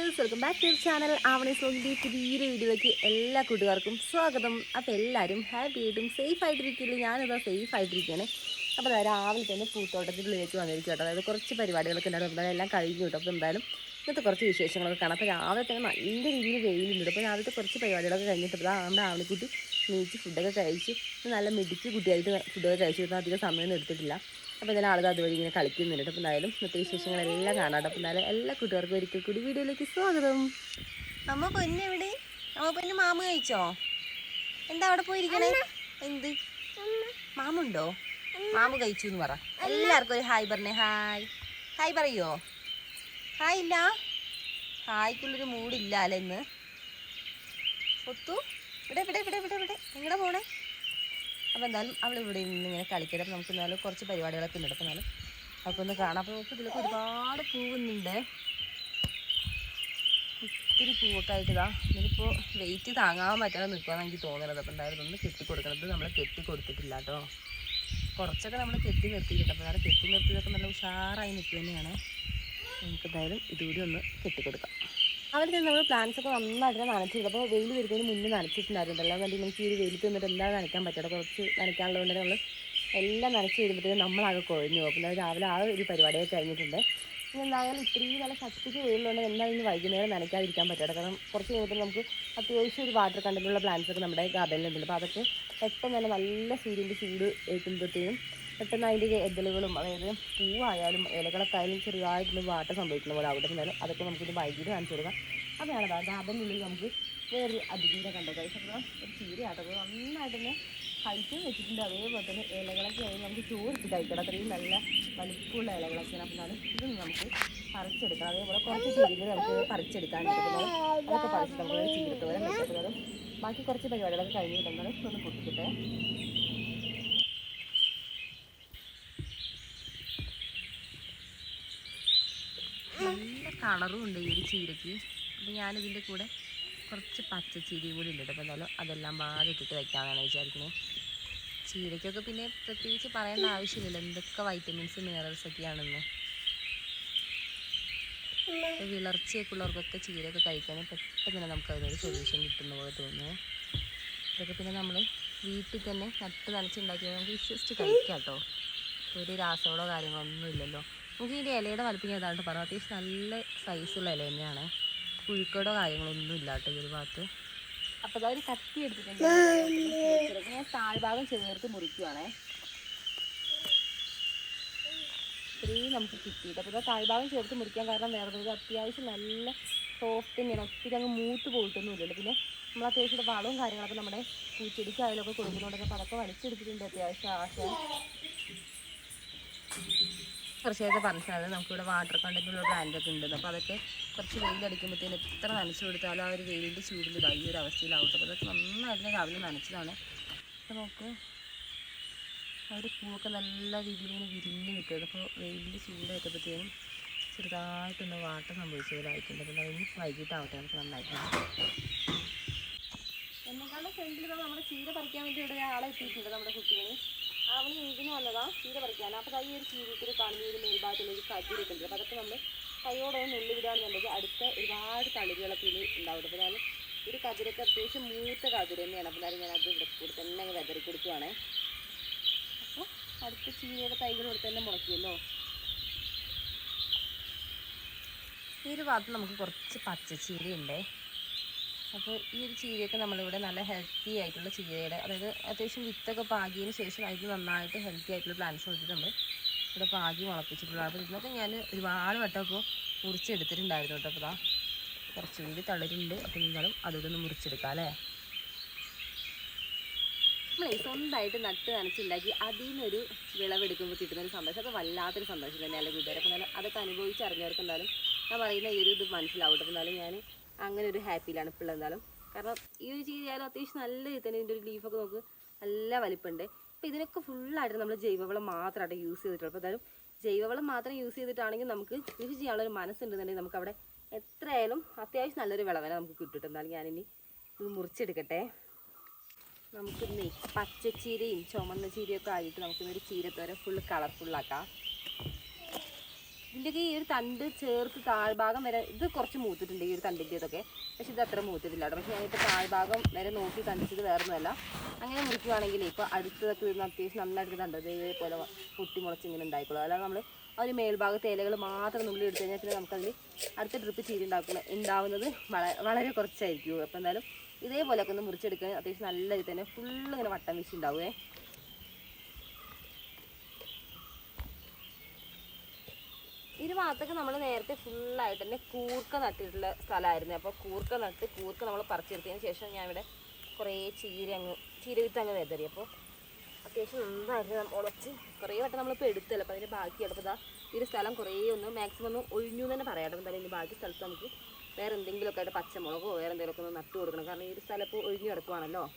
Viewers welcome back to channel Avani സ്ലോഗിന്റെ പുതിയൊരു വീഡിയോയിലേക്ക് എല്ലാ കൂട്ടുകാർക്കും സ്വാഗതം. അപ്പോൾ എല്ലാവരും ഹാപ്പി ആയിട്ടും സേഫ് ആയിട്ടിരിക്കില്ല? ഞാനിതാ സേഫ് ആയിട്ടിരിക്കുകയാണ് അപ്പോൾ രാവിലെ തന്നെ പൂത്തോട്ടത്തിലേക്ക് വന്നിരിക്കും കേട്ടോ. അതായത് കുറച്ച് പരിപാടികളൊക്കെ ഉണ്ടായിരുന്നു. അപ്പോൾ എല്ലാം കഴിഞ്ഞു കേട്ടോ. അപ്പോൾ എന്തായാലും ഇന്നത്തെ കുറച്ച് വിശേഷങ്ങളൊക്കെ കാണാം. അപ്പോൾ രാവിലെ തന്നെ നല്ല രീതിയിൽ വെയിലുണ്ട്. അപ്പോൾ രാവിലത്തെ കുറച്ച് പരിപാടികളൊക്കെ കഴിഞ്ഞിട്ട് ഇപ്പോൾ നമ്മുടെ ആവണിക്കുട്ടി നീച്ച് ഫുഡൊക്കെ കഴിച്ച് നല്ല മിടിച്ച് കുട്ടിയായിട്ട് ഫുഡൊക്കെ കഴിച്ചു കിട്ടുന്ന അധികം സമയമൊന്നും എടുത്തിട്ടില്ല. അപ്പോൾ എന്തായാലും ആളുകൾ അതുവഴി ഇങ്ങനെ കളിക്കുന്നുണ്ട്. അപ്പോൾ എന്തായാലും ഇന്നത്തെ വിശേഷങ്ങളെല്ലാം കാണാം. അപ്പോൾ എന്തായാലും എല്ലാ കൂട്ടുകാർക്കും ഒരിക്കൽ കൂടി വീഡിയോയിലേക്ക് സ്വാഗതം. അമ്മ പൊന്നെവിടെ അമ്മ പൊന്നെ മാമ കഴിച്ചോ? എന്താ അവിടെ പോയിരിക്കണേ? എന്ത്? മാമുണ്ടോ? മാമ കഴിച്ചു എന്ന് പറ. എല്ലാവർക്കും ഒരു ഹായ് പറഞ്ഞേ. ഹായ്. ഹായ് പറയോ? ഹായ് ഇല്ല. ഹായ്ക്കുള്ളൊരു മൂടില്ല അല്ലേ ഇന്ന്? ഒത്തു ഇവിടെ ഇവിടെ ഇവിടെ ഇവിടെ ഇവിടെ. എങ്ങടെ പോണേ? അപ്പോൾ എന്തായാലും അവൾ ഇവിടെ നിന്ന് ഇങ്ങനെ കളിക്കട്ടെ. നമുക്ക് എന്നാലും കുറച്ച് പരിപാടികളൊക്കെ ഉണ്ട് അപ്പോൾ എന്നാലും ഒന്ന് കാണാം. അപ്പോൾ നമുക്ക് ഇതിലൊക്കെ ഒരുപാട് പൂവുന്നുണ്ട്. ഒത്തിരി പൂവൊക്കെ ആയിട്ട് ഇതിപ്പോൾ വെയിറ്റ് താങ്ങാൻ പറ്റാതെ നിൽക്കുമെന്ന് എനിക്ക് തോന്നുന്നത് അപ്പോൾ എന്തായാലും ഒന്ന് കെട്ടി കൊടുക്കണം ഇത് നമ്മൾ കെട്ടി. കൊടുത്തിട്ടില്ല കേട്ടോ കുറച്ചൊക്കെ നമ്മൾ കെട്ടി നിർത്തിയിട്ടുണ്ട്. അപ്പോൾ നേരെ കെട്ടി നിർത്തിയതൊക്കെ നല്ല ഉഷാറായി നിൽക്കുക തന്നെയാണ് നമുക്ക് എന്തായാലും ഇതുകൂടി ഒന്ന് കെട്ടിക്കൊടുക്കാം. അവിടെ നമ്മൾ പ്ലാന്റ്സ് ഒക്കെ നന്നായിട്ട് നനച്ചിട്ട് അപ്പോൾ വെയിൽ വരുന്നതിന് മുന്നേ നനച്ചിട്ടുണ്ടായിരുന്നല്ലോ. വേണ്ടി നമുക്ക് ഈ ഒരു വെയിലത്ത് നിന്നിട്ട് എല്ലാം നനയ്ക്കാൻ പറ്റാതെ കുറച്ച് നനയ്ക്കാനുള്ളത് നമ്മൾ എല്ലാം നനച്ച് വരുമ്പോഴത്തേക്കും നമ്മളാകെ കുഴഞ്ഞു പോകും. പിന്നെ രാവിലെ ആ ഒരു പരിപാടിയൊക്കെ കഴിഞ്ഞിട്ടുണ്ട്. പിന്നെ എന്തായാലും ഇത്രയും നല്ല ശക്തിക്ക് വെയിലുള്ളതുകൊണ്ട് എന്തായാലും ഇന്ന് വൈകുന്നേരം നനയ്ക്കാതിരിക്കാൻ പറ്റാതെ കാരണം കുറച്ച് കഴിയുമ്പോൾ നമുക്ക് അത്യാവശ്യം ഒരു വാട്ടർ കണ്ടന്റുള്ള പ്ലാന്റ്സ് ഒക്കെ നമ്മുടെ ഗാർഡനിലുണ്ട് അപ്പോൾ അതൊക്കെ പെട്ടെന്ന് തന്നെ നല്ല സൂര്യന്റെ ചൂട് ഏൽക്കുമ്പോഴത്തേനും പെട്ടെന്ന് അതിന്റെ എതലുകളും അതായത് പൂവായാലും ഇലകളൊക്കെ ആയാലും ചെറുതായിട്ടൊന്ന് വാട്ടം സംഭവിക്കുന്ന പോലെ അവിടെ നിന്നാലും അതൊക്കെ നമുക്കിത് വൈകിട്ട് കാണിച്ചു കൊടുക്കാം. അതാണ് അതിനുള്ളിൽ നമുക്ക് വേറൊരു അതിഥീനെ കണ്ടത്. അപ്പോൾ ഒരു ചീരയാട്ടത് നന്നായിട്ട് തന്നെ കഴിച്ചു വെച്ചിട്ടുണ്ട്. അതേപോലെ തന്നെ ഇലകളൊക്കെ ആയി നമുക്ക് ചോറിട്ട് കഴിക്കണം. അത്രയും നല്ല വലിപ്പമുള്ള ഇലകളൊക്കെയാണ്. അപ്പം ഇത് നമുക്ക് പറിച്ചെടുക്കണം. അതേപോലെ കുറച്ച് ചെടികൾ നമുക്ക് പറിച്ചെടുക്കാൻ അതൊക്കെ പറിച്ചിട്ട് നമുക്ക് ചീരത്തോരം വെച്ചപ്പോഴും ബാക്കി കുറച്ച് പരിപാടികളൊക്കെ കഴിഞ്ഞിട്ടുണ്ടെങ്കിൽ ഒന്ന് പൊട്ടിക്കട്ടെ നല്ല കളറും ഉണ്ട് ഈ ഒരു ചീരയ്ക്ക്. അപ്പോൾ ഞാനിതിന്റെ കൂടെ കുറച്ച് പച്ച പച്ചച്ചീരയും കൂടി ഉണ്ട് അപ്പോൾ എന്തായാലും അതെല്ലാം പാടെ ഇട്ടിട്ട് വെക്കാമെന്നാണ് വിചാരിക്കുന്നത് ചീരയ്ക്കൊക്കെ പിന്നെ പ്രത്യേകിച്ച് പറയേണ്ട ആവശ്യമില്ല. എന്തൊക്കെ വൈറ്റമിൻസ് മിനറൽസ് ഒക്കെയാണെന്ന്. വിളർച്ചയൊക്കെ ഉള്ളവർക്കൊക്കെ ചീരയൊക്കെ കഴിക്കാനേ പെട്ടെന്ന് തന്നെ നമുക്ക് അതിനൊരു സൊല്യൂഷൻ കിട്ടുന്ന പോലെ തോന്നുന്നു. അതൊക്കെ പിന്നെ നമ്മൾ വീട്ടിൽ തന്നെ നട്ട് നനച്ചുണ്ടാക്കിയാൽ നമുക്ക് വിശ്വസിച്ച് കഴിക്കാം കേട്ടോ ഒരു രാസവളോ കാര്യങ്ങളൊന്നും ഇല്ലല്ലോ നമുക്ക് ഇതിന്റെ ഇലയുടെ വലിപ്പം ഏതാണ്ട് പറഞ്ഞു. അത്യാവശ്യം നല്ല സൈസുള്ള ഇല തന്നെയാണ്. പുഴുക്കടോ കാര്യങ്ങളൊന്നും ഇല്ലാട്ടോ ഈ ഒരു ഭാഗത്ത്. അപ്പോൾ അതൊരു ഒരു കത്തി എടുത്തിട്ടുണ്ട്. ഞാൻ താഴ്ഭാഗം ചേർത്ത് മുറിക്കുവാണേ. ഇത്രയും നമുക്ക് കിട്ടിയിട്ട്. അപ്പോൾ ഇതാ താഴ്ഭാഗം ചേർത്ത് മുറിക്കാൻ കാരണം വേറെ ഇത് അത്യാവശ്യം നല്ല സോഫ്റ്റ് തന്നെയാണ് ഒത്തിരി അങ്ങ് മൂത്ത് പോയിട്ടൊന്നും ഇല്ലല്ലോ പിന്നെ നമ്മൾ അത്യാവശ്യം വളവും കാര്യങ്ങളൊക്കെ നമ്മുടെ പൂച്ചെടിക്കായാലും ഒക്കെ കൊടുക്കുന്നുണ്ട് പടക്കം വലിച്ചെടുത്തിട്ടുണ്ട് അത്യാവശ്യം ആശ കുറച്ച് നേരത്തെ പറഞ്ഞത് നമുക്കിവിടെ വാട്ടർ കണ്ടന്റുള്ള പ്ലാന്റ് ഒക്കെ ഉണ്ട്. അപ്പോൾ അതൊക്കെ കുറച്ച് വെയിലടിക്കുമ്പോഴത്തേന് എത്ര നനച്ചു കൊടുത്താലും ആ ഒരു വെയിലിന്റെ ചൂടിൽ ഇതാ ഈ ഒരു അവസ്ഥയിലാവട്ടെ അപ്പോൾ അതൊക്കെ നന്നായിട്ട് രാവിലെ നനച്ചതാണ്. അപ്പോൾ നമുക്ക് ആ ഒരു പൂവൊക്കെ നല്ല രീതിയിൽ ഇങ്ങനെ വിരിഞ്ഞ് നിൽക്കുന്നത് അപ്പോൾ വെയിലിന്റെ ചൂടായിട്ടപ്പോഴത്തേനും ചെറുതായിട്ടൊന്ന് വാട്ടം സംഭവിച്ചതിലായിട്ടുണ്ട് അപ്പോൾ അതിന് വൈകിട്ടാവട്ടെ. നമുക്ക് നന്നായിട്ട് എന്നെക്കാളും ഫ്രണ്ടിൽ നമ്മുടെ ചീര പറിക്കാൻ വേണ്ടി ഇവിടെ ആളെ എത്തിയിട്ടുണ്ട് നമ്മുടെ കുട്ടികൾ അവന് ഇതിന് വന്നതാ ചീര പറിക്കാൻ അപ്പോൾ ഈ ഒരു ചീരത്തിൽ കാണുന്ന ഒരു മേൽഭാഗത്തുള്ള ഒരു കതിരൊക്കെ ഉണ്ട് അപ്പോൾ അതൊക്കെ നമ്മൾ കൈയോടെ നുള്ളി വിടുകയാണെന്നുണ്ടെങ്കിൽ അടുത്ത ഒരുപാട് തളിരുകളൊക്കെ ഇതിൽ ഉണ്ടാവും അപ്പോൾ ഞാൻ ഒരു കതിരൊക്കെ അത്യാവശ്യം മൂത്ത കതിര തന്നെയാണ്. അപ്പോൾ ഞാൻ ഞാനത് ഇവിടെ കൂടി തന്നെ അങ്ങ് വെതറി കൊടുക്കുവാണേ. അപ്പോൾ അടുത്ത ചീരയുടെ തൈകൾ ഇവിടെ തന്നെ മുളക്കിയല്ലോ ഈ ഒരു ഭാഗത്ത് നമുക്ക് കുറച്ച് പച്ചച്ചീരയുണ്ടേ. അപ്പോൾ ഈ ഒരു ചീരയൊക്കെ നമ്മളിവിടെ നല്ല ഹെൽത്തി ആയിട്ടുള്ള ചീരയുടെ അതായത് അത്യാവശ്യം വിത്തൊക്കെ പാകിയതിന് ശേഷം അതിൽ നന്നായിട്ട് ഹെൽത്തി ആയിട്ടുള്ള പ്ലാന്റ്സ് കൊടുത്തിട്ട് നമ്മൾ ഇവിടെ പാകി മുളപ്പിച്ചിട്ടുള്ള അപ്പോൾ ഇതിനൊക്കെ ഞാൻ ഒരുപാട് വട്ടം ഇപ്പോൾ മുറിച്ചെടുത്തിട്ടുണ്ടായിരുന്നു കേട്ടോ. അപ്പോൾ ഇതാ കുറച്ച് കൂടി തളരുണ്ട്. അപ്പോൾ നിങ്ങളും അതുകൂടെ ഒന്ന് മുറിച്ചെടുക്കാം അല്ലേ? നമ്മളെ സ്വന്തമായിട്ട് നട്ട് നനച്ചുണ്ടാക്കി അതിൽ നിന്നൊരു വിളവെടുക്കുമ്പോൾ കിട്ടുന്ന ഒരു സന്തോഷം. അപ്പോൾ വല്ലാത്തൊരു സന്തോഷം തന്നെയല്ലേ കൂട്ടുകാരെ. അപ്പോൾ അതൊക്കെ അനുഭവിച്ചറിഞ്ഞവർക്ക് എന്തായാലും ഞാൻ പറയുന്ന ഈ ഒരു ഇത് മനസ്സിലാവട്ടെ എന്നാലും ഞാൻ അങ്ങനെ ഒരു ഹാപ്പിയിലാണ് ഇപ്പോൾ എന്തായാലും. കാരണം ഈ ഒരു ചീരയായാലും അത്യാവശ്യം നല്ല രീതി തന്നെ ഇതിന്റെ ഒരു ലീഫൊക്കെ നോക്ക് നല്ല വലിപ്പമുണ്ട്. അപ്പോൾ ഇതിനൊക്കെ ഫുള്ളായിട്ട് നമ്മൾ ജൈവവളം മാത്രമായിട്ട് യൂസ് ചെയ്തിട്ടുള്ളൂ. അപ്പോൾ എന്തായാലും ജൈവവളം മാത്രം യൂസ് ചെയ്തിട്ടാണെങ്കിൽ നമുക്ക് കൃഷി ചെയ്യാനുള്ള ഒരു മനസ്സുണ്ടെന്നുണ്ടെങ്കിൽ നമുക്ക് അവിടെ എത്രയായാലും അത്യാവശ്യം നല്ലൊരു വിളവനെ നമുക്ക് കിട്ടിയിട്ട് എന്തായാലും ഞാനിനി ഇത് മുറിച്ചെടുക്കട്ടെ. നമുക്കിന്ന് പച്ചച്ചീരയും ചുമന്ന ചീരയൊക്കെ ആയിട്ട് നമുക്കിന്നൊരു ചീരത്തോരം ഫുള്ള് കളർഫുള്ളാക്കാം ഇതിന്റെയൊക്കെ ഈ ഒരു തണ്ട് ചേർത്ത് താഴ്ഭാഗം വരെ ഇത് കുറച്ച് മൂത്തിട്ടുണ്ട് ഈ ഒരു തണ്ടിന്റെ ഇതൊക്കെ. പക്ഷെ ഇത് അത്ര മൂത്തിട്ടില്ല കേട്ടോ. പക്ഷെ ഞാനിപ്പോൾ താഴ്ഭാഗം വരെ നോക്കി കണ്ടിച്ചത് വേറെ ഒന്നുമല്ല അങ്ങനെ മുറിക്കുവാണെങ്കിൽ ഇപ്പോൾ അടുത്തതൊക്കെ വരുന്ന അത്യാവശ്യം നന്നായിട്ട് തണ്ടത് ഇതേപോലെ പൊട്ടി മുളച്ച് ഇങ്ങനെ അല്ലാതെ നമ്മൾ ആ ഒരു മേൽഭാഗത്തെ ഇലകൾ മാത്രം നുള്ളി എടുത്തു കഴിഞ്ഞാൽ പിന്നെ നമുക്കതിൽ അടുത്ത ട്രിപ്പ് ചീരി ഉണ്ടാക്കുന്ന ഉണ്ടാവുന്നത് വളരെ വളരെ കുറച്ചായിരിക്കും. അപ്പോൾ എന്തായാലും ഇതേപോലെയൊക്കെ ഒന്ന് മുറിച്ചെടുക്കാൻ അത്യാവശ്യം നല്ല ഇത് തന്നെ ഫുള്ള് ഇങ്ങനെ വട്ടം വീശി ഉണ്ടാവുമേ ഈ ഭാഗത്തൊക്കെ നമ്മൾ നേരത്തെ ഫുള്ളായിട്ട് തന്നെ കൂർക്ക നട്ടിട്ടുള്ള സ്ഥലമായിരുന്നു. അപ്പോൾ കൂർക്ക നട്ട് കൂർക്ക നമ്മൾ പറിച്ചെടുത്തതിന് ശേഷം ഞാൻ ഇവിടെ കുറേ ചീര അങ്ങ് ചീര വിത്ത് അങ്ങ് വെതറി. അപ്പോൾ അത്യാവശ്യം നന്നായിട്ട് നമ്മ- ഉളച്ച് കുറേ വട്ടം നമ്മളിപ്പോൾ എടുത്തല്ലോ. അപ്പോൾ അതിന്റെ ബാക്കി അപ്പോൾ ഇതാ ഈ ഒരു സ്ഥലം കുറേ ഒന്ന് മാക്സിമം ഒന്ന് ഒഴിഞ്ഞു തന്നെ പറയാം. എന്തായാലും ഇനി ബാക്കി സ്ഥലത്ത് നമുക്ക് വേറെ എന്തെങ്കിലുമൊക്കെ ആയിട്ട് പച്ചമുളകോ വേറെ എന്തെങ്കിലുമൊക്കെ ഒന്ന് നട്ട് കൊടുക്കണം. കാരണം ഈ ഒരു സ്ഥലം ഇപ്പോൾ ഒഴിഞ്ഞു കിടക്കുവാണല്ലോ.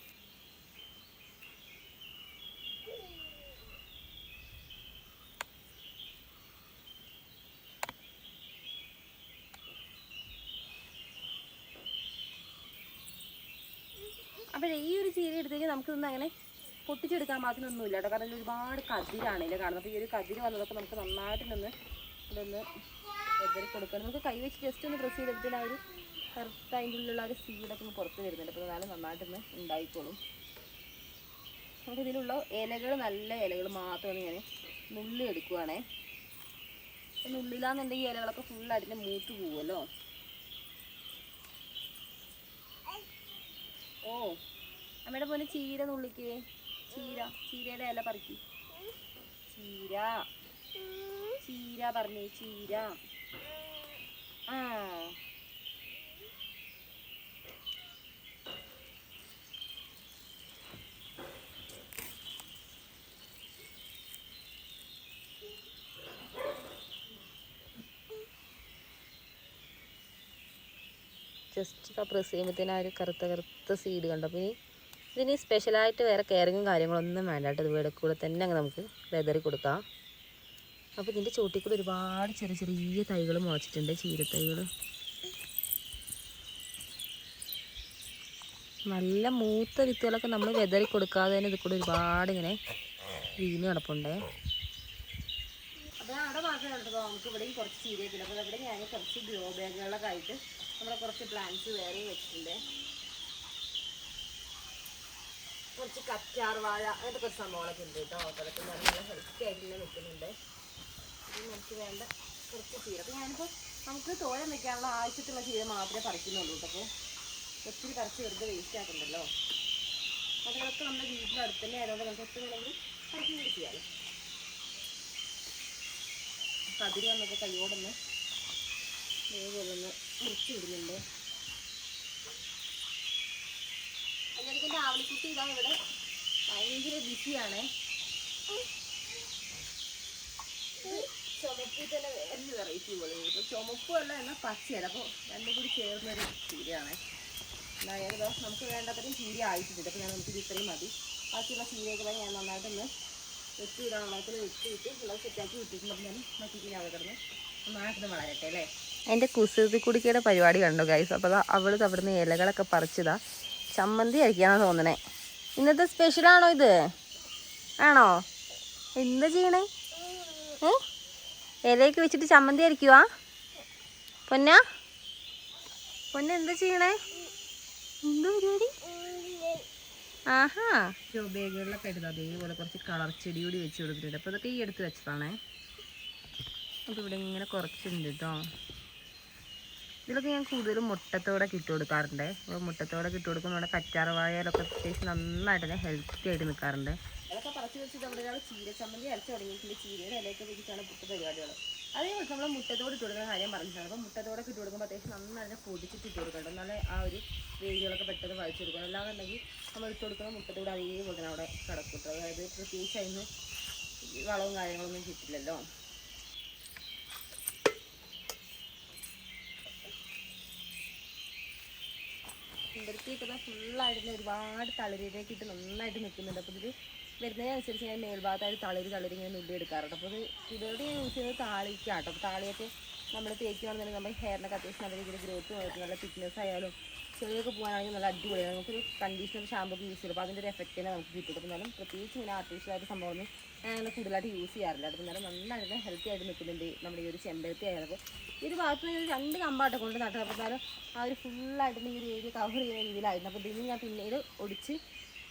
അപ്പോൾ ഈ ഒരു ചീര എടുത്തു കഴിഞ്ഞാൽ നമുക്കിതൊന്നും അങ്ങനെ പൊട്ടിച്ചെടുക്കാൻ മാത്രം ഒന്നുമില്ല കേട്ടോ. കാരണം ഒരുപാട് കതിരാണല്ലേ കാണുന്നത്. അപ്പോൾ ഈ ഒരു കതിര് വന്നതൊക്കെ നമുക്ക് നന്നായിട്ടൊന്ന് ഇതൊന്ന് എതിരി കൊടുക്കണം. നമുക്ക് കൈ വെച്ച് ജസ്റ്റ് ഒന്ന് പ്രസ് ചെയ്തെടുത്താൽ ആ ഒരു കറുത്ത അതിന്റെ ഉള്ളിലുള്ള ഒരു സീഡൊക്കെ ഒന്ന് പുറത്ത് വരുന്നുണ്ട്. അപ്പോൾ എന്നാലും നന്നായിട്ടൊന്ന് ഉണ്ടായിക്കോളും. നമുക്ക് ഇതിലുള്ള ഇലകൾ നല്ല ഇലകൾ മാത്രമാണ് ഞാൻ നുള്ളി എടുക്കുവാണേ. നുള്ളിലാന്നുണ്ടെങ്കിൽ ഇലകളൊക്കെ ഫുൾ അതിന്റെ മൂത്ത് പോവുമല്ലോ. ഓ. അമ്മയുടെ പോലെ ചീര നുള്ളിക്കേ. ചീര ചീരയുടെ ഇല പറിക്ക്. ചീര. ചീര പറഞ്ഞേ ചീര. ആ. ജസ്റ്റ് പ്രസ് ചെയ്യുമ്പോഴത്തേനും ആ ഒരു കറുത്ത കറുത്ത സീഡ് കണ്ടു? അപ്പോൾ ഇനി ഇതിന് സ്പെഷ്യലായിട്ട് വേറെ കെയറിങ്ങും കാര്യങ്ങളൊന്നും വേണ്ട കേട്ടോ. ഇത് കൂടെ തന്നെ അങ്ങ് നമുക്ക് വെതറി കൊടുക്കാം. അപ്പോൾ ഇതിന്റെ ചോട്ടിൽ കൂടെ ഒരുപാട് ചെറിയ ചെറിയ തൈകൾ മുളച്ചിട്ടുണ്ട്. ചീരത്തൈകൾ നല്ല മൂത്ത വിത്തുകളൊക്കെ നമ്മൾ വെതറി കൊടുക്കാതെ തന്നെ ഇത് കൂടെ ഒരുപാട് ഇങ്ങനെ വീണ് കിടപ്പുണ്ടേ. നമുക്ക് ഇവിടെയും കുറച്ച് ചീരയൊക്കെ ഉണ്ട് അപ്പോൾ ഇവിടെ ഞാൻ കുറച്ച് ഗ്രോ ബാഗുകളൊക്കെ ആയിട്ട് നമ്മുടെ കുറച്ച് പ്ലാന്റ്സ് വേറെയും വെച്ചിട്ടുണ്ട്. കുറച്ച് കറ്റാർ വാഴ അങ്ങനത്തെ കുറച്ച് സംഭവങ്ങളൊക്കെ ഉണ്ട് കേട്ടോ. അതൊക്കെ നല്ല ഹെൽത്തി ആയിട്ട് തന്നെ നിൽക്കുന്നുണ്ട് നമുക്ക് വേണ്ട കുറച്ച് ചീര. അപ്പോൾ ഞാനിപ്പോൾ നമുക്ക് തോരൻ വെക്കാനുള്ള ആവശ്യത്തിലുള്ള ചീര മാത്രമേ പറിക്കുന്നുള്ളൂ കേട്ടോ. അപ്പോൾ ഒത്തിരി പറിച്ച് വെറുതെ വേസ്റ്റ് ആക്കണ്ടല്ലോ. അതുകളൊക്കെ നമ്മുടെ വീട്ടിന്റെ അടുത്ത് തന്നെ ആയതുകൊണ്ട് നമുക്ക് എത്ര വേണമെങ്കിൽ പറിക്കും കൂടി ചെയ്യാമല്ലോ കതിരി വന്നപ്പോൾ കൈയോടൊന്ന് വേഗം ഒന്ന് മുറിച്ച് വിടുന്നുണ്ട്. അതിനിടയ്ക്ക് എന്റെ ആവലിക്കുട്ടി ഇതാ ഇവിടെ ഭയങ്കര ബിസിയാണ്. ചുമപ്പിൽ തന്നെ വേറൊരു വെറൈറ്റി പോലെ? ഇപ്പോൾ ചുമപ്പും അല്ല എന്നാൽ പച്ചയല്ല. അപ്പോൾ രണ്ടും കൂടി ചേർന്നൊരു ചീരയാണ്. ഇതാ നമുക്ക് വേണ്ടത്രയും ചീര ആയിട്ടുണ്ട്. അപ്പോൾ ഞാൻ നമുക്ക് ഇത് ഇത്രയും മതി. ബാക്കിയുള്ള ചീരകളെ ഞാൻ നന്നായിട്ടൊന്ന് വെട്ടി ഇടാൻ വെള്ളത്തിൽ വെട്ടിയിട്ട് ഉള്ളത് സെറ്റാക്കി വിട്ടിട്ടുണ്ട് ഞാൻ മറ്റേ ഞാൻ കിടന്ന് നന്നായിട്ടൊന്ന് വളരട്ടെ അല്ലേ? എന്റെ കുസൃതി കുടിക്കയുടെ പരിപാടി കണ്ടു ഗൈസ് അപ്പോൾ അവൾ അവിടുന്ന് ഇലകളൊക്കെ പറിച്ചതാ. ചമ്മന്തി അരിക്കാന്ന് തോന്നണേ. ഇന്നത്തെ സ്പെഷ്യലാണോ ഇത്? ആണോ? എന്താ ചെയ്യണേ? ഏ? വെച്ചിട്ട് ചമ്മന്തി അരിക്കുക പൊന്ന? പൊന്ന എന്താ ചെയ്യണേ? എന്താ പരിപാടി? ആഹാ. ബാഗുകളിലൊക്കെ എടുത്ത് അതേപോലെ കുറച്ച് കളർ ചെടി കൂടി വെച്ച് കൊടുത്തിട്ടുണ്ട്. അപ്പോൾ അതൊക്കെ ഈ എടുത്ത് വെച്ചതാണേ. അപ്പോൾ ഇവിടെ ഇങ്ങനെ കുറച്ചുണ്ട് കേട്ടോ ഇതിലൊക്കെ ഞാൻ കൂടുതലും മുട്ടത്തോടൊക്കെ ഇട്ട് കൊടുക്കാറുണ്ട്. അപ്പോൾ മുട്ടത്തോടൊക്കെ ഇട്ട് കൊടുക്കുമ്പോൾ നമ്മുടെ കറ്റാർവാഴയിലൊക്കെ അത്യാവശ്യം നന്നായിട്ട് തന്നെ ഹെൽത്തി ആയിട്ട് നിൽക്കാറുണ്ട്. അതൊക്കെ പുട്ട് അതേപോലെ നമ്മൾ മുട്ടത്തോട് ഇട്ട് കൊടുക്കുന്ന കാര്യം പറഞ്ഞിട്ടുണ്ട്. അപ്പോൾ മുട്ടത്തോടെ ഇട്ട് കൊടുക്കുമ്പോൾ അത്യാവശ്യം നന്നായിട്ട് പൊടിച്ചിട്ട് ഇട്ട് കൊടുക്കണം എന്നാലേ ആ ഒരു വേരുകളൊക്കെ പെട്ടെന്ന് വലിച്ചെടുക്കണം അല്ലാന്നുണ്ടെങ്കിൽ നമ്മൾ ഇട്ട് കൊടുക്കുന്ന മുട്ടത്തോട് അതേപോലെ അവിടെ കിടക്കും അതായത് പ്രത്യേകിച്ച് അതിന് വളവും കാര്യങ്ങളൊന്നും കിട്ടില്ലല്ലോ. ചെമ്പരത്തിയൊക്കെ ഫുള്ളായിട്ട് ഒരുപാട് തളിരിലേക്ക് ഇട്ട് നന്നായിട്ട് നിൽക്കുന്നുണ്ട്. അപ്പോൾ ഇതിൽ വരുന്നതിനനുസരിച്ച് ഞാൻ മേൽഭാഗത്തായിട്ട് തളിര് തളിര് ഇങ്ങനെ നുള്ളി എടുക്കാറുണ്ട് അപ്പോൾ ഇത് ഞാൻ യൂസ് ചെയ്യുന്നത് താളിക്കാട്ടോ. അപ്പോൾ താളിയൊക്കെ നമ്മൾ തേക്കുകയാണെന്നുണ്ടെങ്കിൽ നമ്മുടെ ഹെയറിനൊക്കെ അത്യാവശ്യം നല്ല രീതിയിൽ ഗ്രോത്ത് വരും. നല്ല തിക്നെസ് ആയാലും ചെളിയൊക്കെ പോകാനാണെങ്കിൽ നല്ല അടിപൊളിയാണ്. നമുക്കൊരു കണ്ടീഷണർ ഷാമ്പൊക്കെ യൂസ് ചെയ്യും അപ്പോൾ അതിന്റെ ഒരു എഫക്റ്റ് തന്നെ നമുക്ക് കിട്ടും. അപ്പോൾ എന്നാലും പ്രത്യേകിച്ച് ഇങ്ങനെ ആർട്ടിഫിഷ്യലായിട്ട് സംഭവമൊന്നും അങ്ങനെ കൂടുതലായിട്ട് യൂസ് ചെയ്യാറില്ല. അപ്പോൾ നല്ല നന്നായിട്ട് ഹെൽത്തി ആയിട്ട് നിൽക്കുന്നുണ്ട് നമ്മുടെ ഈ ഒരു ചെമ്പരത്തി ഈ ഒരു ഭാഗത്ത് നിന്ന് രണ്ട് കമ്പാട്ടം കൊണ്ട് എന്നാലും ആ ഒരു ഫുള്ളായിട്ട് ഈ ഒരു ഏരിയ കവർ ചെയ്യുന്ന രീതിയിലായിരുന്നു. അപ്പോൾ ഇതിന് ഞാൻ പിന്നീട് ഒടിച്ച്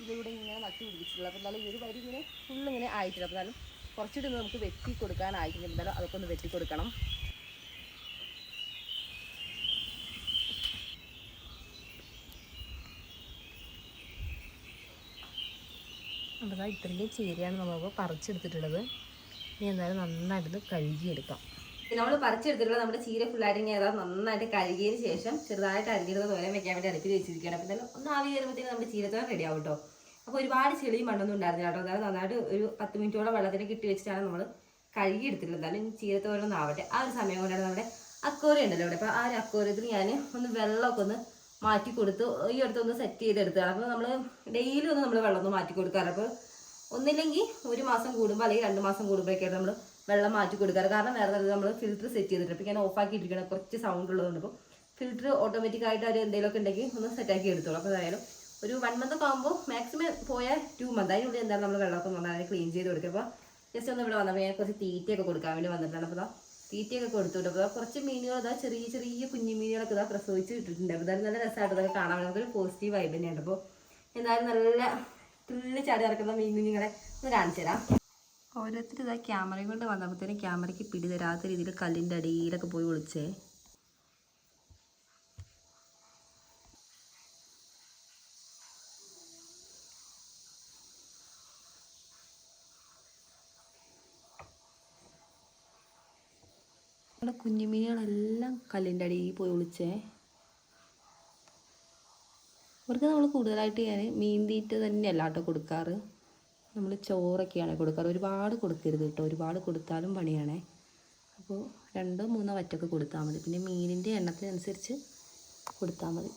ഇതിലൂടെ ഇങ്ങനെ നട്ടി പിടിച്ചിട്ടുള്ളത് അപ്പോൾ എന്നാലും ഈ ഒരു വരി ഇങ്ങനെ ഫുള്ളിങ്ങനെ ആയിട്ടില്ല. അപ്പോൾ എന്നാലും കുറച്ചുകൂടി ഒന്ന് നമുക്ക് വെട്ടി കൊടുക്കാനായിട്ടുണ്ട് എന്തായാലും അതൊക്കെ ഒന്ന് വെട്ടി കൊടുക്കണം. അപ്പോൾ ഇത്രയും ചീരയാണ് നമ്മളിപ്പോൾ പറിച്ചെടുത്തിട്ടുള്ളത്. ഇനി എന്തായാലും നന്നായിട്ട് കഴുകിയെടുക്കാം. നമ്മൾ പറിച്ചെടുത്തിട്ടുള്ള നമ്മുടെ ചീര ഫുള്ളായിട്ട് ഇങ്ങനെ ഏതാ നന്നായിട്ട് കഴുകിയതിന് ശേഷം ചെറുതായിട്ട് അരിഞ്ഞിരുന്ന തോരൻ വെക്കാൻ വേണ്ടി അടുപ്പിൽ വെച്ചിരിക്കുകയാണ്. അപ്പോൾ എന്തായാലും ഒന്ന് ആവി കയറുമ്പോഴത്തേക്കും നമ്മുടെ ചീരത്തോരൻ റെഡി ആവും കേട്ടോ. അപ്പോൾ ഒരുപാട് ചെളിയും മണ്ണൊന്നും ഉണ്ടായിരുന്നില്ല കേട്ടോ. അതായത് നന്നായിട്ട് ഒരു പത്ത് മിനിറ്റോളം വെള്ളത്തിന് കിട്ടി വെച്ചിട്ടാണ് നമ്മൾ കഴുകി എടുത്തിട്ടുള്ളത് എന്തായാലും ചീരത്തോരൻ ഒന്നാവട്ടെ ആ ഒരു സമയം കൊണ്ടാണ് നമ്മുടെ അക്കോറി ഉണ്ടല്ലോ ഇവിടെ. അപ്പോൾ ആ ഒരു അക്കോറിയത്തിൽ ഞാൻ ഒന്ന് വെള്ളമൊക്കെ ഒന്ന് മാറ്റി കൊടുത്ത് ഈ അടുത്തൊന്ന് സെറ്റ് ചെയ്തെടുത്തതാണ് അപ്പോൾ നമ്മൾ ഡെയിലി ഒന്ന് നമ്മൾ വെള്ളം ഒന്ന് മാറ്റി കൊടുക്കാറ്. അപ്പോൾ ഒന്നില്ലെങ്കിൽ ഒരു മാസം കൂടുമ്പോൾ അല്ലെങ്കിൽ രണ്ട് മാസം കൂടുമ്പോഴൊക്കെയാണ് നമ്മൾ വെള്ളം മാറ്റി കൊടുക്കാറ്. കാരണം വേറെ നമ്മൾ ഫിൽറ്റർ സെറ്റ് ചെയ്തിട്ടുണ്ട്. അപ്പോൾ ഞാൻ ഓഫാക്കി ഇരിക്കണം കുറച്ച് സൗണ്ട് ഉള്ളതുകൊണ്ട് അപ്പോൾ ഫിൽറ്റർ ഓട്ടോമാറ്റിക് ആയിട്ട് അവർ എന്തെങ്കിലുമൊക്കെ ഉണ്ടെങ്കിൽ ഒന്ന് സെറ്റാക്കി എടുത്തോളൂ. അപ്പോൾ അതായാലും ഒരു വൺ മന്ത് ഒക്കെ ആകുമ്പോൾ മാക്സിമം പോയ ടു മന്ത് അതിനുള്ളിൽ എന്തായാലും നമ്മൾ വെള്ളമൊക്കെ നന്നായി ക്ലീൻ ചെയ്ത് കൊടുക്കുക. അപ്പോൾ ജസ്റ്റ് ഒന്ന് ഇവിടെ വന്നപ്പോൾ ഞാൻ കുറച്ച് തീറ്റയൊക്കെ കൊടുക്കാൻ വേണ്ടി വന്നിട്ടാണ്. അപ്പോൾ തീറ്റയൊക്കെ കൊടുത്തുവിട്ടു അപ്പോൾ കുറച്ച് മീനുകൾ ഇതാ ചെറിയ ചെറിയ കുഞ്ഞു മീനുകളൊക്കെ ഇതാ പ്രസവിച്ച് ഇട്ടിട്ടുണ്ട് അപ്പോൾ നല്ല രസമായിട്ട് അതൊക്കെ കാണാൻ നമുക്കൊരു പോസിറ്റീവ് വൈബ് തന്നെയുണ്ട് അപ്പോൾ എന്തായാലും നല്ല തുള്ളി ചാടി നടക്കുന്ന മീൻ കുഞ്ഞുങ്ങളെ ഒന്ന് കാണിച്ചു തരാം. ഓരോരുത്തർ ഇതാ ക്യാമറയും കൊണ്ട് വന്നപ്പോഴത്തേനും ക്യാമറയ്ക്ക് പിടി തരാത്ത രീതിയിൽ കല്ലിന്റെ അടിയിലൊക്കെ പോയി വിളിച്ചേ കുഞ്ഞുമീനുകളെല്ലാം കല്ലിന്റെ അടിയിൽ പോയി ഒളിച്ചേ. അവർക്ക് നമ്മൾ കൂടുതലായിട്ട് ഞാൻ മീൻ തീറ്റ തന്നെയല്ല കേട്ടോ കൊടുക്കാറ്. നമ്മൾ ചോറൊക്കെയാണ് കൊടുക്കാറ്. ഒരുപാട് കൊടുക്കരുത് കേട്ടോ. ഒരുപാട് കൊടുത്താലും പണിയാണേ. അപ്പോൾ രണ്ടോ മൂന്നോ വറ്റൊക്കെ കൊടുത്താൽ മതി. പിന്നെ മീനിന്റെ എണ്ണത്തിനനുസരിച്ച് കൊടുത്താൽ മതി.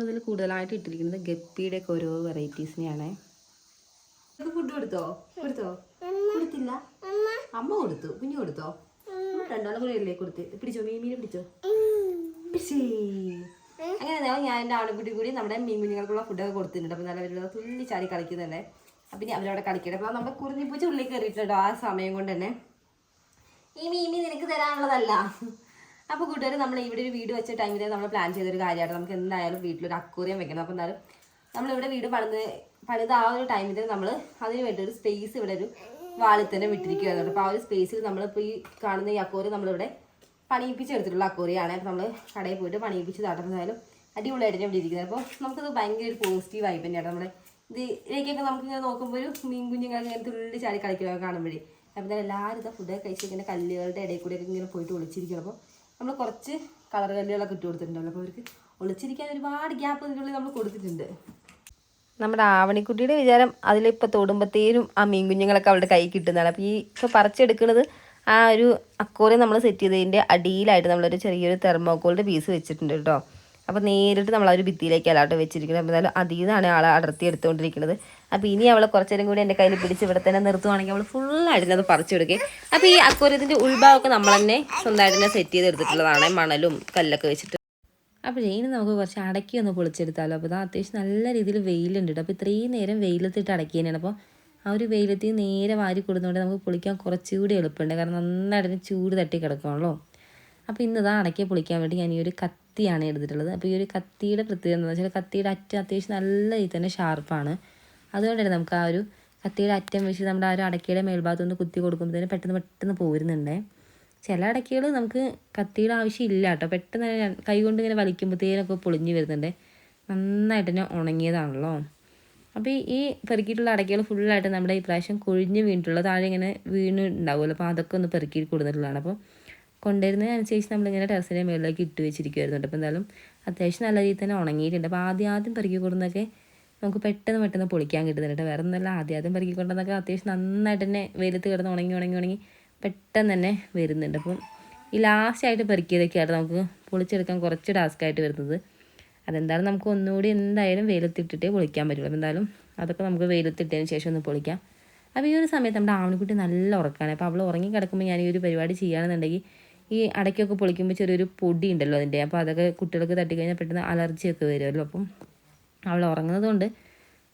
നമ്മളിതിൽ കൂടുതലായിട്ട് ഇട്ടിരിക്കുന്നത് ഗപ്പിയുടെ ഒക്കെ ഓരോ വെറൈറ്റീസിനെയാണ്. ഫുഡ് കൊടുത്തോ? കൊടുത്തോ? കൊടുത്തില്ല. അമ്മ. കൊടുത്തു. കുഞ്ഞു കൊടുത്തോ? രണ്ടാളും കൂടി അല്ലേ കൊടുത്ത്? പിടിച്ചോ? മീൻ മീനെ പിടിച്ചോ? പിടിച്ചേ. അങ്ങനെ ഞാൻ എന്റെ ആണുകുട്ടി കൂടി നമ്മുടെ മീൻ കുഞ്ഞുങ്ങൾക്കുള്ള ഫുഡൊക്കെ കൊടുത്തിട്ടുണ്ട്. അപ്പം നല്ല അവരുടെ തുള്ളി ചാടി കളിക്കുന്നുണ്ട്. അപ്പം ഇനി അവരവിടെ കളിക്കട്ടെ. അപ്പം നമ്മുടെ കുറിഞ്ഞിപ്പൂച്ച ഉള്ളിൽ കയറിയിട്ടുണ്ടോ ആ സമയം കൊണ്ട് തന്നെ. ഈ മീമി നിനക്ക് തരാനുള്ളതല്ല. അപ്പോൾ കൂട്ടുകാർ നമ്മൾ ഇവിടെ ഒരു വീട് വെച്ച ടൈമിൽ നമ്മൾ പ്ലാൻ ചെയ്തൊരു കാര്യമാണ് നമുക്ക് എന്തായാലും വീട്ടിലൊരു അക്കൂറിയം വെക്കണം. അപ്പോൾ എന്തായാലും നമ്മളിവിടെ വീട് പണിത് പണിത് ആ ഒരു ടൈമിൽ നമ്മൾ അതിന് വേണ്ടി ഒരു സ്പേസ് ഇവിടെ ഒരു വാളിൽ തന്നെ വിട്ടിരിക്കുകയാണ് അപ്പോൾ ആ ഒരു സ്പേസിൽ നമ്മളിപ്പോൾ ഈ കാണുന്ന ഈ അക്കോറി നമ്മളിവിടെ പണിയിപ്പിച്ചെടുത്തിട്ടുള്ള അക്കോറിയാണ് അപ്പോൾ നമ്മൾ കടയിൽ പോയിട്ട് പണിയിപ്പിച്ച് നടന്നതായാലും അടിപൊളിയായിട്ട് ഇവിടെ ഇരിക്കുന്നത്. അപ്പോൾ നമുക്കത് ഭയങ്കര ഒരു പോസിറ്റീവ് വൈബ് തന്നെയാണ് നമ്മുടെ ഇതിലേക്കൊക്കെ നമുക്ക് ഇങ്ങനെ നോക്കുമ്പോൾ ഒരു മീൻ കുഞ്ഞുങ്ങൾ ഇങ്ങനെ തുള്ളി ചാടി കളിക്കുന്നതൊക്കെ കാണുമ്പോഴേ. അപ്പോൾ എല്ലാവരും ഫുഡൊക്കെ ഇങ്ങനെ കല്ലുകളുടെ ഇടയിൽ കൂടെയൊക്കെ ഇങ്ങനെ പോയിട്ട് ഒളിച്ചിരിക്കണം അപ്പോൾ നമ്മൾ കുറച്ച് കളർ കല്ലുകളൊക്കെ ഇട്ട് കൊടുത്തിട്ടുണ്ടല്ലോ അപ്പോൾ അവർക്ക് ഒളിച്ചിരിക്കാൻ ഒരുപാട് ഗ്യാപ്പ് ഇതിനുള്ളിൽ നമ്മൾ കൊടുത്തിട്ടുണ്ട്. നമ്മുടെ ആവണിക്കുട്ടിയുടെ വിചാരം അതിലിപ്പോൾ തൊടുമ്പത്തേനും ആ മീൻ കുഞ്ഞുങ്ങളൊക്കെ അവളുടെ കൈ കിട്ടുന്നതാണ്. അപ്പോൾ ഈ ഇപ്പോൾ പറിച്ചെടുക്കുന്നത് ആ ഒരു അക്കോറിയം നമ്മൾ സെറ്റ് ചെയ്തതിന്റെ അടിയിലായിട്ട് നമ്മളൊരു ചെറിയൊരു തെർമോക്കോളിന്റെ പീസ് വെച്ചിട്ടുണ്ട് കേട്ടോ. അപ്പോൾ നേരിട്ട് നമ്മൾ ആ ഒരു ഭിത്തിയിലേക്ക് അല്ലാട്ട് വെച്ചിരിക്കുന്നത്. അപ്പോൾ എന്നാലും നിന്നാണ് ആളെ അടർത്തി എടുത്തുകൊണ്ടിരിക്കുന്നത്. അപ്പോൾ ഇനി അവളെ കുറച്ച് നേരം കൂടി എന്റെ കയ്യിൽ പിടിച്ച് ഇവിടെ തന്നെ നിർത്തുവാണെങ്കിൽ അവൾ ഫുള്ളായിട്ട് അത് പറിച്ചു കൊടുക്കുക അപ്പോൾ ഈ അക്വരത്തിന്റെ ഉൾഭാഗമൊക്കെ നമ്മൾ തന്നെ സ്വന്തമായിട്ട് തന്നെ സെറ്റ് ചെയ്തെടുത്തിട്ടുള്ളതാണ് മണലും കല്ലൊക്കെ വെച്ചിട്ട്. അപ്പോൾ ഇനി നമുക്ക് കുറച്ച് അടക്കി ഒന്ന് പൊളിച്ചെടുത്താലോ. അപ്പോൾ ഇതാ അത്യാവശ്യം നല്ല രീതിയിൽ വെയിലുണ്ട് അപ്പോൾ ഇത്രയും നേരം വെയിലത്തിട്ട് അടക്കി തന്നെയാണ്. അപ്പോൾ ആ ഒരു വെയിലത്തിൽ നേരെ വാരി കൊടുക്കുന്നതുകൊണ്ട് നമുക്ക് പൊളിക്കാൻ കുറച്ചുകൂടി എളുപ്പമുണ്ട്. കാരണം നന്നായിട്ട് ചൂട് തട്ടി കിടക്കുമല്ലോ അപ്പോൾ ഇന്ന് ഇതാ അടക്കി പൊളിക്കാൻ വേണ്ടി ഞാൻ ഈ ഒരു കത്തിയാണ് എടുത്തിട്ടുള്ളത്. അപ്പോൾ ഈ ഒരു കത്തിയുടെ പ്രത്യേകത എന്താണെന്ന് വെച്ചാൽ കത്തിയുടെ അറ്റം അത്യാവശ്യം നല്ല രീതിയിൽ തന്നെ ഷാർപ്പാണ് അതുകൊണ്ട് തന്നെ നമുക്ക് ആ ഒരു കത്തിയുടെ അറ്റം വെച്ച് നമ്മുടെ ആ ഒരു അടയ്ക്കയുടെ മേൽഭാഗത്ത് ഒന്ന് കുത്തി കൊടുക്കുമ്പോഴത്തേന് പെട്ടെന്ന് പെട്ടെന്ന് പോരുന്നുണ്ടേ. ചില അടയ്ക്കകൾ നമുക്ക് കത്തിയുടെ ആവശ്യമില്ല കേട്ടോ. പെട്ടെന്ന് കൈ കൊണ്ട് ഇങ്ങനെ വലിക്കുമ്പോഴത്തേനൊക്കെ പൊളിഞ്ഞ് വരുന്നുണ്ട്. നന്നായിട്ട് തന്നെ ഉണങ്ങിയതാണല്ലോ. അപ്പോൾ ഈ പെറുക്കിയിട്ടുള്ള അടയ്ക്കകൾ ഫുള്ളായിട്ട് നമ്മുടെ ഈ പ്രാവശ്യം കൊഴിഞ്ഞ് വീണിട്ടുള്ള താഴെ ഇങ്ങനെ വീണ് ഉണ്ടാവുമല്ലോ. അപ്പോൾ അതൊക്കെ ഒന്ന് പെറുക്കി കൊടുത്തിട്ടുള്ളതാണ്. അപ്പോൾ കൊണ്ടുവരുന്നതിനനുസരിച്ച് നമ്മളിങ്ങനെ ടെറസിന്റെ മുകളിലേക്ക് ഇട്ട് വെച്ചിരിക്കുമായിരുന്നു അപ്പോൾ എന്തായാലും അത്യാവശ്യം നല്ല രീതിയിൽ തന്നെ ഉണങ്ങിയിട്ടുണ്ട്. അപ്പോൾ ആദ്യം ആദ്യം പെറുക്കി കൊടുക്കുന്നതൊക്കെ നമുക്ക് പെട്ടെന്ന് പെട്ടെന്ന് പൊളിക്കാൻ കിട്ടുന്നുണ്ട് വേറെ ഒന്നല്ല ആദ്യം ആദ്യം പെറുക്കി കൊണ്ടുവന്നൊക്കെ അത്യാവശ്യം നന്നായിട്ട് തന്നെ വെയിലത്ത് കിടന്ന് ഉണങ്ങി ഉണങ്ങി ഉണങ്ങി പെട്ടെന്ന് തന്നെ വരുന്നുണ്ട്. അപ്പം ഈ ലാസ്റ്റ് ആയിട്ട് പെറുക്കിയതൊക്കെയാണ് നമുക്ക് പൊളിച്ചെടുക്കാൻ കുറച്ച് ടാസ്ക് ആയിട്ട് വരുന്നത്. അതെന്തായാലും നമുക്ക് ഒന്നുകൂടി എന്തായാലും വെയിലത്തിട്ടിട്ടേ പൊളിക്കാൻ പറ്റുള്ളൂ. എന്തായാലും അതൊക്കെ നമുക്ക് വെയിലത്തിട്ടതിന് ശേഷം ഒന്ന് പൊളിക്കാം. അപ്പോൾ ഈ ഒരു സമയത്ത് നമ്മുടെ ആവണിക്കുട്ടി നല്ല ഉറക്കമാണ് അപ്പോൾ അവൾ ഉറങ്ങി കിടക്കുമ്പോൾ ഞാൻ ഈ ഒരു പരിപാടി ചെയ്യുകയാണെന്നുണ്ടെങ്കിൽ ഈ അടയ്ക്കൊക്കെ പൊളിക്കുമ്പോൾ ചെറിയൊരു പൊടി ഉണ്ടല്ലോ അതിന്റെ അപ്പോൾ അതൊക്കെ കുട്ടികൾക്ക് തട്ടിക്കഴിഞ്ഞാൽ പെട്ടെന്ന് അലർജിയൊക്കെ വരുമല്ലോ. അപ്പം അവൾ ഉറങ്ങുന്നത് കൊണ്ട്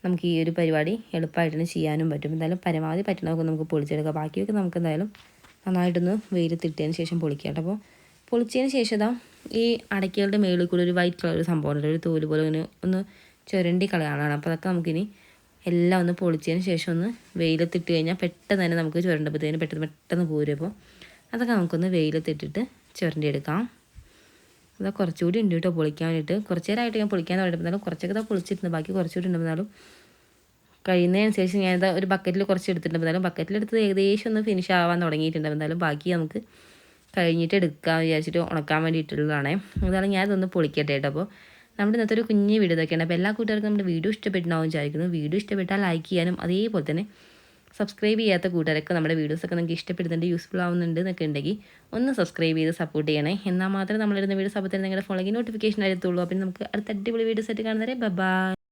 നമുക്ക് ഈ ഒരു പരിപാടി എളുപ്പമായിട്ടൊന്ന് ചെയ്യാനും പറ്റും. എന്തായാലും പരമാവധി പറ്റണമൊക്കെ നമുക്ക് പൊളിച്ചെടുക്കാം. ബാക്കിയൊക്കെ നമുക്ക് എന്തായാലും നന്നായിട്ടൊന്ന് വെയിലത്തിട്ടതിന് ശേഷം പൊളിക്കാം കേട്ടോ. അപ്പോൾ പൊളിച്ചതിന് ശേഷം ഈ അടയ്ക്കകളുടെ മേളിൽ കൂടെ ഒരു വൈറ്റ് കളർ സംഭവം ഉണ്ട്. ഒരു തോൽ പോലെ ഇങ്ങനെ ഒന്ന് ചുരണ്ടി കളയാനാണ്. അപ്പോൾ അതൊക്കെ നമുക്കിനി എല്ലാം ഒന്ന് പൊളിച്ചതിന് ശേഷം ഒന്ന് വെയിലത്തിട്ട് കഴിഞ്ഞാൽ പെട്ടെന്ന് തന്നെ നമുക്ക് ചുരണ്ടപ്പോഴത്തേന് പെട്ടെന്ന് പെട്ടെന്ന് പോരും. അപ്പോൾ അതൊക്കെ നമുക്കൊന്ന് വെയിലത്തിട്ടിട്ട് ചുരണ്ടി എടുക്കാം അതാ കുറച്ചുകൂടി ഉണ്ട് കേട്ടോ പൊളിക്കാൻ വേണ്ടിയിട്ട് കുറച്ച് നേരമായിട്ട് ഞാൻ പൊളിക്കാൻ തുടങ്ങിയിരുന്നാലും കുറച്ചൊക്കെ ഇതാ പൊളിച്ചിരുന്നു ബാക്കി കുറച്ചുകൂടി ഉണ്ടെന്നാലും കഴിയുന്നതനുസരിച്ച് ഞാനിതാ ഒരു ബക്കറ്റിൽ കുറച്ച് എടുത്തിട്ടുണ്ട്. എന്തായാലും ബക്കറ്റിലെടുത്ത് ഏകദേശം ഒന്ന് ഫിനിഷ് ആവാൻ തുടങ്ങിയിട്ടുണ്ട്. എന്നാലും ബാക്കി നമുക്ക് കഴിഞ്ഞിട്ട് എടുക്കാൻ വിചാരിച്ചിട്ട് ഉണക്കാൻ വേണ്ടിയിട്ടുള്ളതാണ്. അതാണ് ഞാൻ ഇതൊന്ന് പൊളിക്കട്ടെ കേട്ടോ അപ്പോൾ. നമ്മുടെ ഇന്നത്തെ ഒരു കുഞ്ഞ് വീഡിയോ ഇതൊക്കെയാണ്. അപ്പോൾ എല്ലാ കൂട്ടുകാർക്കും നമ്മുടെ വീഡിയോ ഇഷ്ടപ്പെട്ടിട്ടുണ്ടാവും വിചാരിക്കുന്നു. വീഡിയോ ഇഷ്ടപ്പെട്ടാൽ ലൈക്ക് ചെയ്യാനും അതേപോലെ തന്നെ സബ്സ്ക്രൈബ് ചെയ്യാത്ത കൂട്ടുകാരൊക്കെ നമ്മുടെ വീഡിയോസൊക്കെ നിങ്ങൾക്ക് ഇഷ്ടപ്പെടുന്നുണ്ട് യൂസ്ഫുൾ ആവുന്നുണ്ട് എന്നൊക്കെ ഉണ്ടെങ്കിൽ ഒന്ന് സബ്സ്ക്രൈബ് ചെയ്ത് സപ്പോർട്ട് ചെയ്യണേ. എന്നാൽ മാത്രമേ നമ്മളിരുന്ന വീഡിയോസ് അപ്പോൾ തന്നെ നിങ്ങളുടെ ഫോണിലേക്ക് നോട്ടിഫിക്കേഷൻ എടുത്തുള്ളൂ അപ്പം നമുക്ക് അടുത്ത അടിപൊളി വീഡിയോസ് ആയിട്ട് കാണുന്നവരെ ബൈ